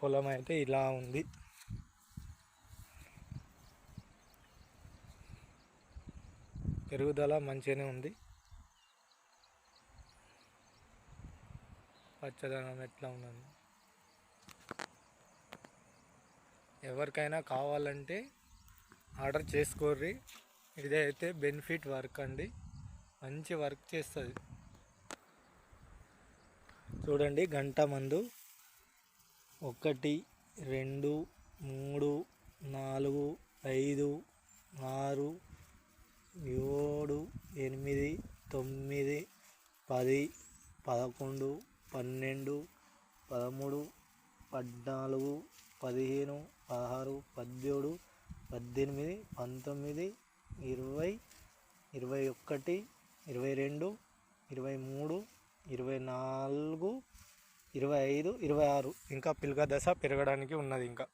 పొలం అయితే ఇలా ఉంది. పెరుగుదల మంచిగానే ఉంది. పచ్చదనం ఎట్లా ఉన్నది? ఎవరికైనా కావాలంటే ఆర్డర్ చేసుకోర్రి. ఇదైతే బెనిఫిట్ వర్క్ అండి. మంచి వర్క్ చేస్తుంది. చూడండి గంట మందు. ఒకటి రెండు మూడు నాలుగు ఐదు ఆరు ఏడు ఎనిమిది తొమ్మిది పది పదకొండు పన్నెండు పదమూడు పద్నాలుగు పదిహేను పదహారు పదిహేడు పద్దెనిమిది పంతొమ్మిది ఇరవై ఇరవై ఒకటి ఇరవై రెండు ఇరవై మూడు ఇరవై ఐదు ఇరవై ఆరు. ఇంకా పిలక దశ పెరగడానికి ఉన్నది ఇంకా.